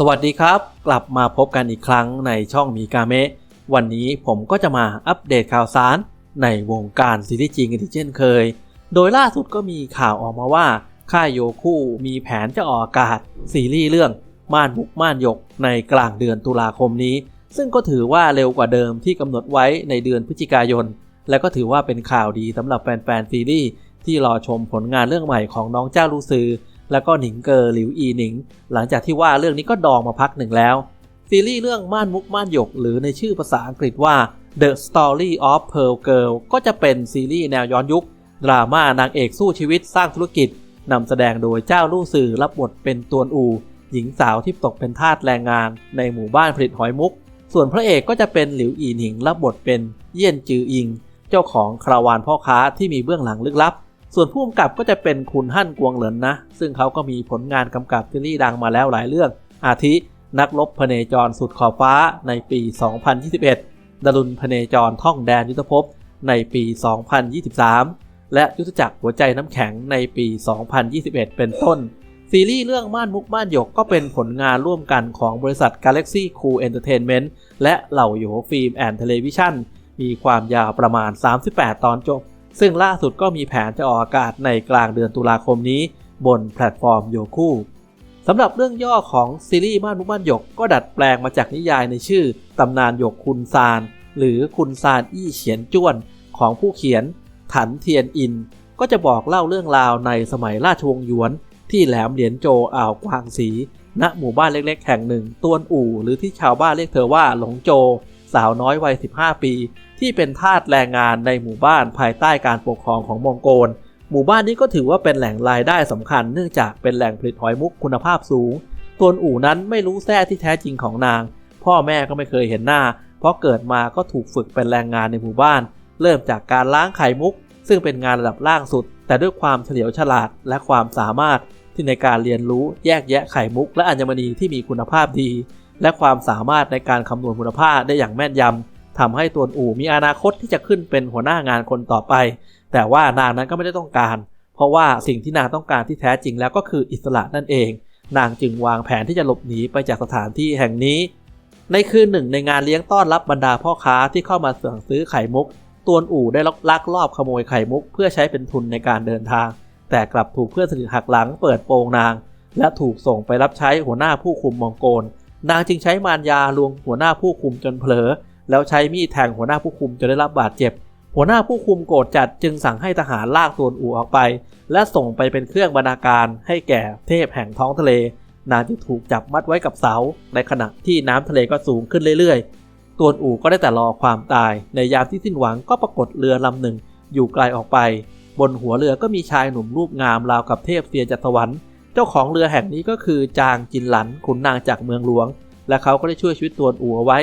สวัสดีครับ กลับมาพบกันอีกครั้งในช่องมีกาเมะวันนี้ผมก็จะมาอัปเดตข่าวสาร ในวงการซีรีส์จีนกันที่เช่นเคย โดยล่าสุดก็มีข่าวออกมาว่า ค่ายโยคู่มีแผนจะออกอากาศ ซีรีส์เรื่อง ม่านมุกม่านหยกในกลางเดือนตุลาคมนี้ ซึ่งก็ถือว่าเร็วกว่าเดิมที่กำหนดไว้ในเดือนพฤศจิกายน และก็ถือว่าเป็นข่าวดีสำหรับแฟนๆซีรีส์ที่รอชมผลงานเรื่องใหม่ของน้องเจ้าลูซือ แล้วก็หนิงเกอร์หลิวอีหนิง หลังจากที่ว่าเรื่องนี้ก็ดองมาพักหนึ่งแล้ว ซีรีส์เรื่องม่านมุกม่านหยก หรือในชื่อภาษาอังกฤษว่า The Story of Pearl Girl ก็จะเป็นซีรีส์แนวย้อนยุค ดราม่านางเอกสู้ชีวิตสร้างธุรกิจนำแสดงโดยเจ้าลู่สื่อรับบทเป็นตวนอู หญิงสาวที่ตกเป็นทาสแรงงาน ในหมู่บ้านผลิตหอยมุก ส่วนพระเอกก็จะเป็นหลิวอีหนิงรับบทเป็นเยี่ยนจืออิง เจ้าของคาราวานพ่อค้าที่มีเบื้องหลังลึกลับ ส่วนผู้กำกับก็จะเป็นคุณฮั่นกวงเหลินนะ ซึ่งเขาก็มีผลงานกำกับซีรีส์ดังมาแล้วหลายเรื่อง อาทิ นักลบพเนจรสุดขอบฟ้าในปี 2021ดารุณพเนจรท่องแดนยุทธภพในปี 2023 และยุทธจักรหัวใจน้ำแข็งในปี 2021 เป็นต้น ซีรีส์เรื่องม่านมุกม่านหยกก็เป็นผลงานร่วมกันของบริษัท Galaxy Cool Entertainment และเหล่าโยฟิล์มแอนด์เทเลวิชั่นมีความยาวประมาณ 38 ตอนจบ ซึ่งล่าสุดก็มีแผนจะออกอากาศในกลางเดือนตุลาคมนี้ บนแพลตฟอร์มโยคู่สำหรับเรื่องย่อของซีรีส์ม่านมุกม่านหยกก็ดัดแปลงมาจากนิยายในชื่อตำนานหยกคุณซาน หรือคุณซานอี้เฉียนจ้วนของผู้เขียนถันเทียนอิน ก็จะบอกเล่าเรื่องราวในสมัยราชวงศ์หยวน ที่แหลมเหรียญโจอ่าวกวางสี ณหมู่บ้านเล็กๆ แห่งหนึ่งตวนอู่หรือที่ชาวบ้านเรียกเธอว่าหลงโจ สาวน้อยวัย 15 ปี ที่เป็นทาสแรงงานในหมู่บ้านภายใต้การปกครองของมองโกล หมู่บ้านนี้ก็ถือว่าเป็นแหล่งรายได้สำคัญเนื่องจากเป็นแหล่งผลิตหอยมุกคุณภาพสูงตวนอู่นั้นไม่รู้แท้ที่แท้จริงของนาง พ่อแม่ก็ไม่เคยเห็นหน้า เพราะเกิดมาก็ถูกฝึกเป็นแรงงานในหมู่บ้าน เริ่มจากการล้างไข่มุก ซึ่งเป็นงานระดับล่างสุด แต่ด้วยความเฉลียวฉลาดและความสามารถที่ในการเรียนรู้แยกแยะไข่มุกและอัญมณีที่มีคุณภาพดี และความสามารถในการคำนวณคุณภาพได้อย่างแม่นยำทำให้ตัวอู่มีอนาคตที่จะขึ้นเป็นหัวหน้างานคนต่อไป แต่ว่านางนั้นก็ไม่ได้ต้องการ เพราะว่าสิ่งที่นางต้องการที่แท้จริงแล้วก็คืออิสระนั่นเอง นางจึงวางแผนที่จะหลบหนีไปจากสถานที่แห่งนี้ ในคืนหนึ่งในงานเลี้ยงต้อนรับบรรดาพ่อค้าที่เข้ามาสั่งซื้อไข่มุกตวนอู่ได้ลักลอบขโมยไข่มุกเพื่อใช้เป็นทุนในการเดินทาง แต่กลับถูกเพื่อนสนิทหักหลังเปิดโปงนาง และถูกส่งไปรับใช้หัวหน้าผู้คุมมองโกล นางจึงใช้มารยาลวงหัวหน้าผู้คุมจนเผลอ แล้วใช้มีดแทงหัวหน้าผู้คุมจนได้รับบาดเจ็บ หัวหน้าผู้คุมโกรธจัดจึงสั่งให้ทหารลากตัวอูออกไป และส่งไปเป็นเครื่องบรรณาการให้แก่เทพแห่งท้องทะเล นางจึงถูกจับมัดไว้กับเสา ในขณะที่น้ำทะเลก็สูงขึ้นเรื่อยๆ ตัวอูก็ได้แต่รอความตาย ในยามที่สิ้นหวังก็ปรากฏเรือลำหนึ่งอยู่ไกลออกไป บนหัวเรือก็มีชายหนุ่มรูปงามราวกับเทพเสียจัตวรรค์ จ้าของเรือแห่งนี้ก็คือจางจินหลันขุนนางจากเมืองหลวง และเขาก็ได้ช่วยชีวิตตวนอู่เอาไว้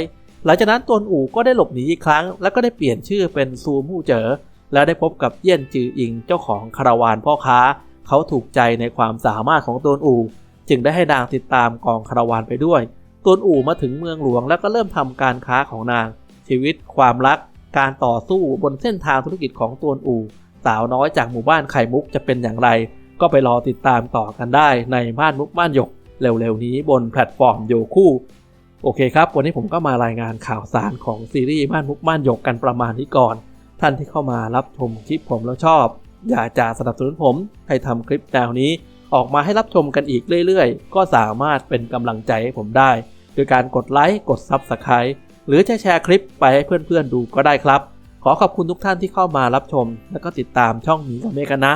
หลังจากนั้นตวนอู่ก็ได้หลบหนีอีกครั้ง แล้วก็ได้เปลี่ยนชื่อเป็นซูมู่เจ๋อแล้วได้พบกับเยี่ยนจืออิงเจ้าของคาราวานพ่อค้า เขาถูกใจในความสามารถของตวนอู่ จึงได้ให้นางติดตามกองคาราวานไปด้วยตวนอู่มาถึงเมืองหลวงแล้วก็เริ่มทำการค้าของนาง ชีวิต ความรัก การต่อสู้บนเส้นทางธุรกิจของตวนอู่ สาวน้อยจากหมู่บ้านไข่มุกจะเป็นอย่างไร ก็ไปรอติดตามต่อกันได้ในบ้านมุกบ้านหยกเร็วๆนี้บนแพลตฟอร์มโยคู่ โอเคครับ วันนี้ผมก็มารายงานข่าวสารของซีรีส์บ้านมุกบ้านหยกกันประมาณนี้ก่อน ท่านที่เข้ามารับชมคลิปผมแล้วชอบ อยากจะสนับสนุนผมให้ทำคลิปแนวนี้ ออกมาให้รับชมกันอีกเรื่อยๆ ก็สามารถเป็นกำลังใจให้ผมได้โดยการกดไลค์กด Subscribe หรือจะแชร์คลิปไปให้เพื่อนๆดูก็ได้ครับ ขอขอบคุณทุกท่านที่เข้ามารับชม และก็ติดตามช่องนี้กับเมกันนะ